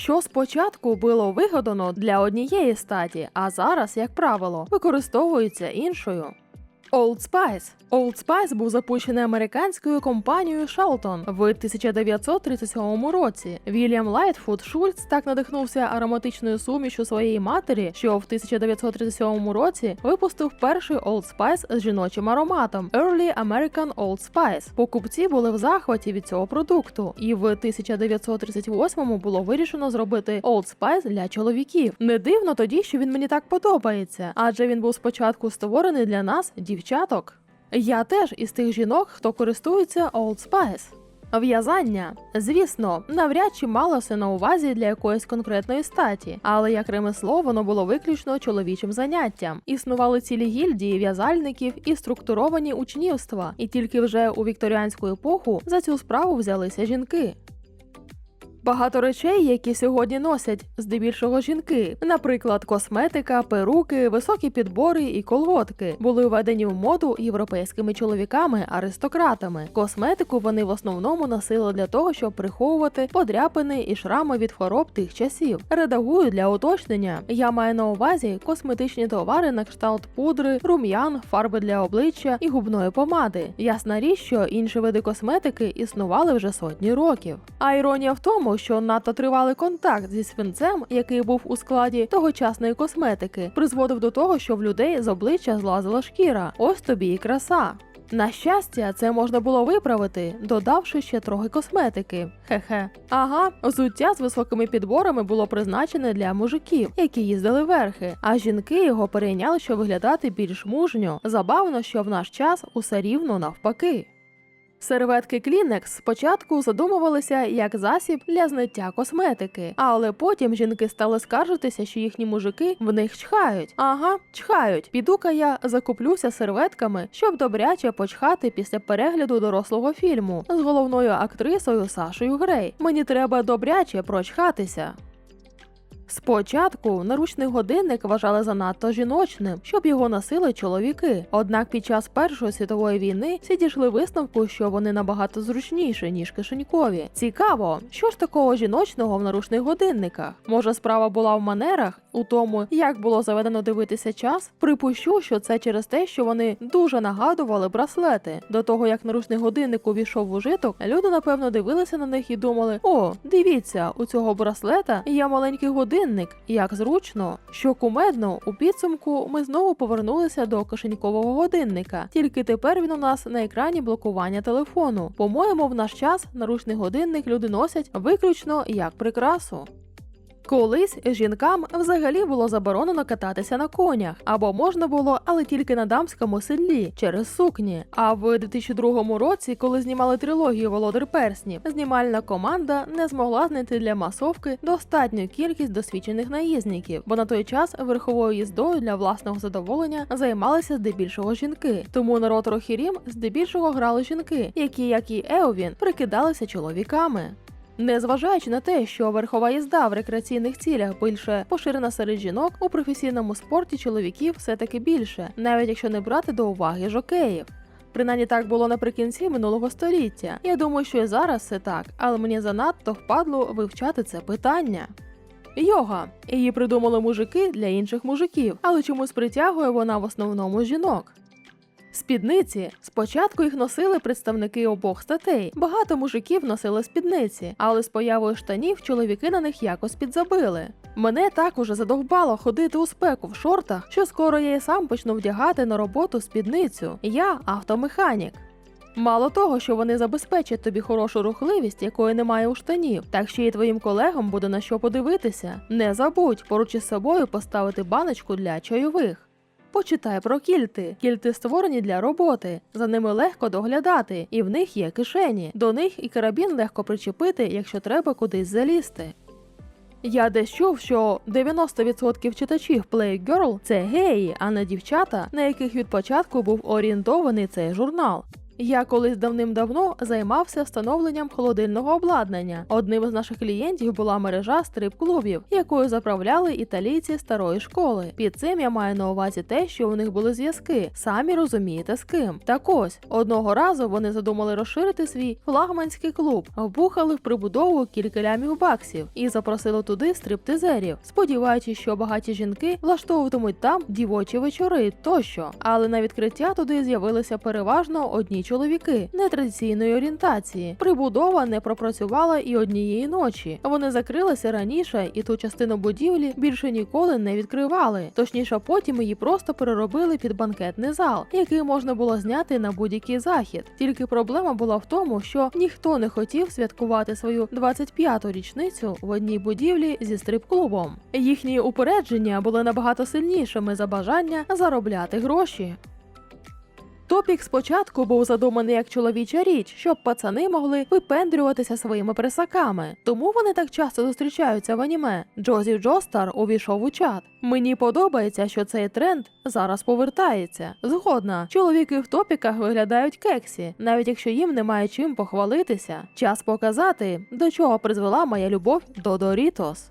що спочатку було вигадано для однієї статі, а зараз, як правило, використовується іншою. Old Spice. Old Spice був запущений американською компанією Shelton в 1937 році. Вільям Лайтфуд Шульц так надихнувся ароматичною сумішю своєї матері, що в 1937 році випустив перший Old Spice з жіночим ароматом Early American Old Spice. Покупці були в захваті від цього продукту, і в 1938 було вирішено зробити Old Spice для чоловіків. Не дивно тоді, що він мені так подобається, адже він був спочатку створений для нас, дівчаток. Я теж із тих жінок, хто користується Old Spice. В'язання, звісно, навряд чи малося на увазі для якоїсь конкретної статі, але як ремесло воно було виключно чоловічим заняттям. Існували цілі гільдії в'язальників і структуровані учнівства, і тільки вже у вікторіанську епоху за цю справу взялися жінки. Багато речей, які сьогодні носять здебільшого жінки, наприклад, косметика, перуки, високі підбори і колготки, були введені в моду європейськими чоловіками-аристократами. Косметику вони в основному носили для того, щоб приховувати подряпини і шрами від хвороб тих часів. Редагую для уточнення. Я маю на увазі косметичні товари на кшталт пудри, рум'ян, фарби для обличчя і губної помади. Ясна річ, що інші види косметики існували вже сотні років. А іронія в тому, що надто тривалий контакт зі свинцем, який був у складі тогочасної косметики, призводив до того, що в людей з обличчя злазила шкіра. Ось тобі і краса. На щастя, це можна було виправити, додавши ще трохи косметики. Хе-хе. Ага, взуття з високими підборами було призначене для мужиків, які їздили верхи, а жінки його перейняли, щоб виглядати більш мужньо. Забавно, що в наш час усе рівно навпаки. Серветки Kleenex спочатку задумувалися як засіб для зняття косметики, але потім жінки стали скаржитися, що їхні мужики в них чхають. Ага, чхають. Піду-ка я закуплюся серветками, щоб добряче почхати після перегляду дорослого фільму з головною актрисою Сашою Грей. Мені треба добряче прочхатися. Спочатку наручний годинник вважали занадто жіночним, щоб його носили чоловіки. Однак під час Першої світової війни всі дійшли висновку, що вони набагато зручніші, ніж кишенькові. Цікаво, що ж такого жіночного в наручних годинниках? Може, справа була в манерах, у тому, як було заведено дивитися час? Припущу, що це через те, що вони дуже нагадували браслети. До того як наручний годинник увійшов в ужиток, люди напевно дивилися на них і думали: о, дивіться, у цього браслета є маленький годинник, як зручно. Що кумедно, у підсумку ми знову повернулися до кишенькового годинника. Тільки тепер він у нас на екрані блокування телефону. По-моєму, в наш час наручний годинник люди носять виключно як прикрасу. Колись жінкам взагалі було заборонено кататися на конях, або можна було, але тільки на дамському седлі через сукні. А в 2002 році, коли знімали трилогію Володар Перснів, знімальна команда не змогла знайти для масовки достатню кількість досвідчених наїзників, бо на той час верховою їздою для власного задоволення займалися здебільшого жінки. Тому народ Рохірім здебільшого грали жінки, які, як і Еовін, прикидалися чоловіками. Незважаючи на те, що верхова їзда в рекреаційних цілях більше поширена серед жінок, у професійному спорті чоловіків все-таки більше, навіть якщо не брати до уваги жокеїв. Принаймні так було наприкінці минулого століття. Я думаю, що і зараз все так, але мені занадто впадло вивчати це питання. Йога. Її придумали мужики для інших мужиків, але чомусь притягує вона в основному жінок. Спідниці спочатку їх носили представники обох статей. Багато мужиків носили спідниці, але з появою штанів чоловіки на них якось підзабили. Мене так уже задовбало ходити у спеку в шортах, що скоро я і сам почну вдягати на роботу спідницю. Я автомеханік. Мало того, що вони забезпечать тобі хорошу рухливість, якої немає у штанів, так ще й твоїм колегам буде на що подивитися. Не забудь поруч із собою поставити баночку для чайових. Почитай про кільти. Кільти створені для роботи. За ними легко доглядати, і в них є кишені. До них і карабін легко причепити, якщо треба кудись залізти. Я десь чув, що 90% читачів Playgirl – це геї, а не дівчата, на яких від початку був орієнтований цей журнал. Я колись давним-давно займався встановленням холодильного обладнання. Одним із наших клієнтів була мережа стрип-клубів, якою заправляли італійці старої школи. Під цим я маю на увазі те, що у них були зв'язки. Самі розумієте з ким. Так ось одного разу вони задумали розширити свій флагманський клуб, вбухали в прибудову кілька лямів баксів і запросили туди стриптизерів, сподіваючись, що багаті жінки влаштовуватимуть там дівочі вечори тощо. Але на відкриття туди з'явилися переважно одні чоловіки нетрадиційної орієнтації. Прибудова не пропрацювала і однієї ночі. Вони закрилися раніше, і ту частину будівлі більше ніколи не відкривали. Точніше, потім її просто переробили під банкетний зал, який можна було зняти на будь-який захід. Тільки проблема була в тому, що ніхто не хотів святкувати свою 25-ту річницю в одній будівлі зі стрип-клубом. Їхні упередження були набагато сильнішими за бажання заробляти гроші. Топік спочатку був задуманий як чоловіча річ, щоб пацани могли випендрюватися своїми присаками. Тому вони так часто зустрічаються в аніме. Джозі Джостар увійшов у чат. Мені подобається, що цей тренд зараз повертається. Згодна, чоловіки в топіках виглядають кексі, навіть якщо їм немає чим похвалитися. Час показати, до чого призвела моя любов до Дорітос.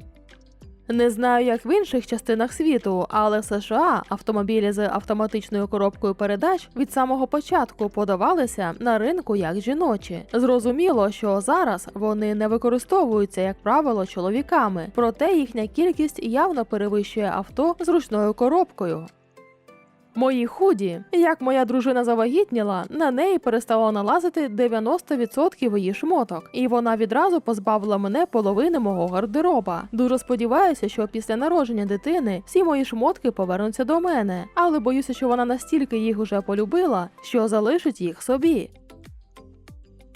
Не знаю, як в інших частинах світу, але в США автомобілі з автоматичною коробкою передач від самого початку подавалися на ринку як жіночі. Зрозуміло, що зараз вони не використовуються, як правило, чоловіками, проте їхня кількість явно перевищує авто з ручною коробкою. Мої худі, як моя дружина завагітніла, на неї перестало налазити 90% її шмоток, і вона відразу позбавила мене половини мого гардероба. Дуже сподіваюся, що після народження дитини всі мої шмотки повернуться до мене, але боюся, що вона настільки їх уже полюбила, що залишить їх собі.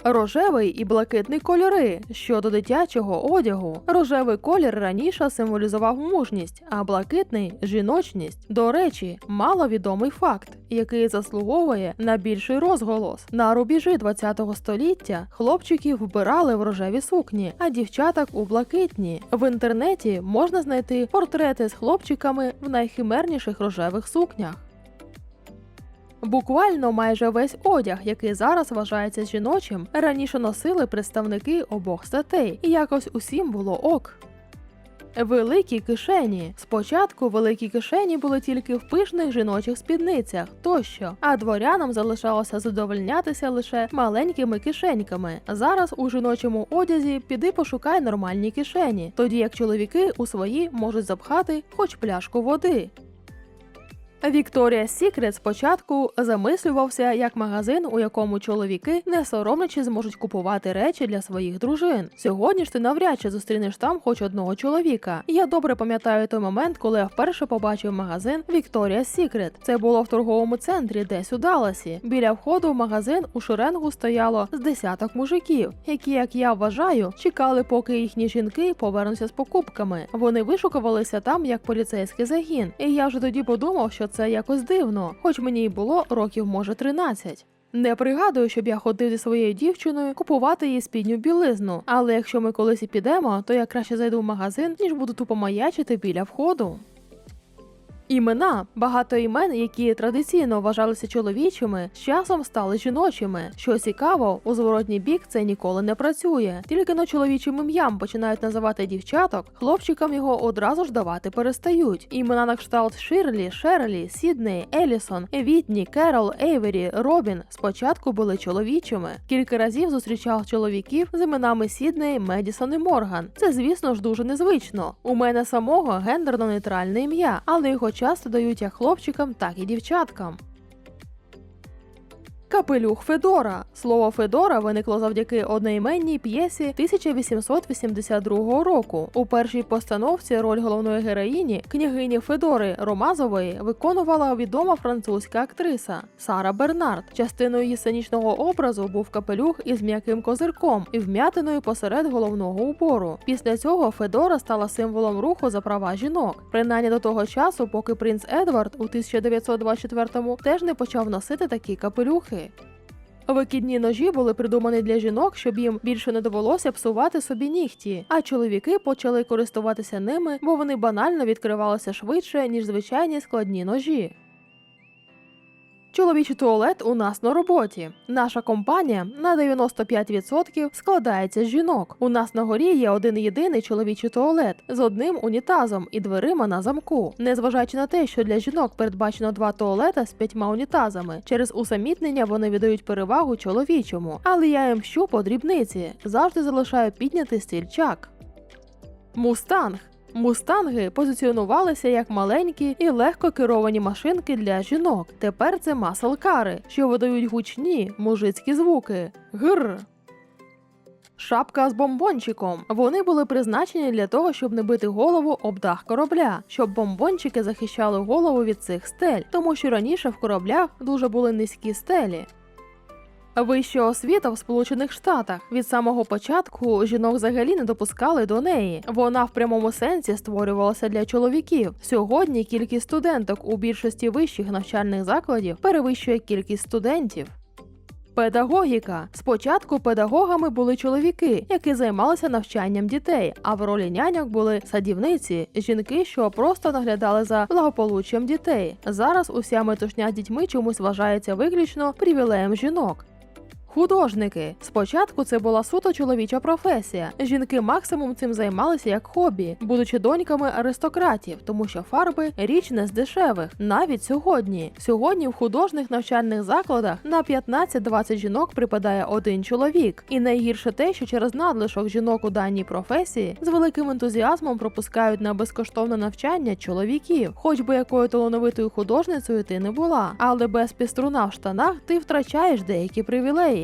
Рожевий і блакитний кольори щодо дитячого одягу. Рожевий колір раніше символізував мужність, а блакитний жіночність. До речі, маловідомий факт, який заслуговує на більший розголос. На рубежі 20-го століття хлопчиків вбирали в рожеві сукні, а дівчаток у блакитні. В інтернеті можна знайти портрети з хлопчиками в найхимерніших рожевих сукнях. Буквально майже весь одяг, який зараз вважається жіночим, раніше носили представники обох статей, і якось усім було ок. Великі кишені. Спочатку великі кишені були тільки в пишних жіночих спідницях тощо, а дворянам залишалося задовольнятися лише маленькими кишеньками. Зараз у жіночому одязі піди пошукай нормальні кишені, тоді як чоловіки у свої можуть запхати хоч пляшку води. Вікторія Сікрет спочатку замислювався як магазин, у якому чоловіки не соромлячи зможуть купувати речі для своїх дружин. Сьогодні ж ти навряд чи зустрінеш там хоч одного чоловіка. Я добре пам'ятаю той момент, коли я вперше побачив магазин Вікторія Сікрет. Це було в торговому центрі, десь у Далласі. Біля входу в магазин у шеренгу стояло з десяток мужиків, які, як я вважаю, чекали, поки їхні жінки повернуться з покупками. Вони вишукувалися там як поліцейський загін, і я вже тоді подумав, що це якось дивно, хоч мені й було років, може, 13. Не пригадую, щоб я ходив зі своєю дівчиною купувати її спідню білизну, але якщо ми колись і підемо, то я краще зайду в магазин, ніж буду тупо маячити біля входу. Імена багато імен, які традиційно вважалися чоловічими, з часом стали жіночими. Що цікаво, у зворотній бік це ніколи не працює. Тільки на чоловічим ім'ям починають називати дівчаток, хлопчикам його одразу ж давати перестають. Імена на кшталт Ширлі, Шерлі, Сідней, Елісон, Вітні, Керол, Ейвері, Робін спочатку були чоловічими. Кілька разів зустрічав чоловіків з іменами Сідней, Медісон і Морган. Це, звісно ж, дуже незвично. У мене самого гендерно-нейтральне ім'я, але його часто дають як хлопчикам, так і дівчаткам. Капелюх Федора. Слово Федора виникло завдяки одноіменній п'єсі 1882 року. У першій постановці роль головної героїні, княгині Федори Ромазової, виконувала відома французька актриса Сара Бернард. Частиною її сценічного образу був капелюх із м'яким козирком і вм'ятиною посеред головного убору. Після цього Федора стала символом руху за права жінок. Принаймні до того часу, поки принц Едвард у 1924-му теж не почав носити такі капелюхи. Викидні ножі були придумані для жінок, щоб їм більше не довелося псувати собі нігті, а чоловіки почали користуватися ними, бо вони банально відкривалися швидше, ніж звичайні складні ножі. Чоловічий туалет у нас на роботі. Наша компанія на 95% складається з жінок. У нас на горі є один єдиний чоловічий туалет з одним унітазом і дверима на замку. Незважаючи на те, що для жінок передбачено два туалета з п'ятьма унітазами, через усамітнення вони віддають перевагу чоловічому. Але я їм мщу по дрібниці, завжди залишаю піднятий стільчак. Мустанг. Мустанги позиціонувалися як маленькі і легко керовані машинки для жінок. Тепер це маселкари, що видають гучні мужицькі звуки. Гр. Шапка з бомбончиком. Вони були призначені для того, щоб не бити голову об дах корабля, щоб бомбончики захищали голову від цих стель, тому що раніше в кораблях дуже були низькі стелі. Вища освіта в Сполучених Штатах від самого початку жінок взагалі не допускали до неї. Вона в прямому сенсі створювалася для чоловіків. Сьогодні кількість студенток у більшості вищих навчальних закладів перевищує кількість студентів. Педагогіка спочатку педагогами були чоловіки, які займалися навчанням дітей, а в ролі няньок були садівниці, жінки, що просто наглядали за благополуччям дітей. Зараз уся метушня з дітьми чомусь вважається виключно привілеєм жінок. Художники спочатку це була суто чоловіча професія. Жінки максимум цим займалися як хобі, будучи доньками аристократів, тому що фарби річ не з дешевих. Навіть сьогодні. Сьогодні в художніх навчальних закладах на 15-20 жінок припадає один чоловік. І найгірше те, що через надлишок жінок у даній професії з великим ентузіазмом пропускають на безкоштовне навчання чоловіків, хоч би якою талановитою художницею ти не була, але без піструна в штанах ти втрачаєш деякі привілеї.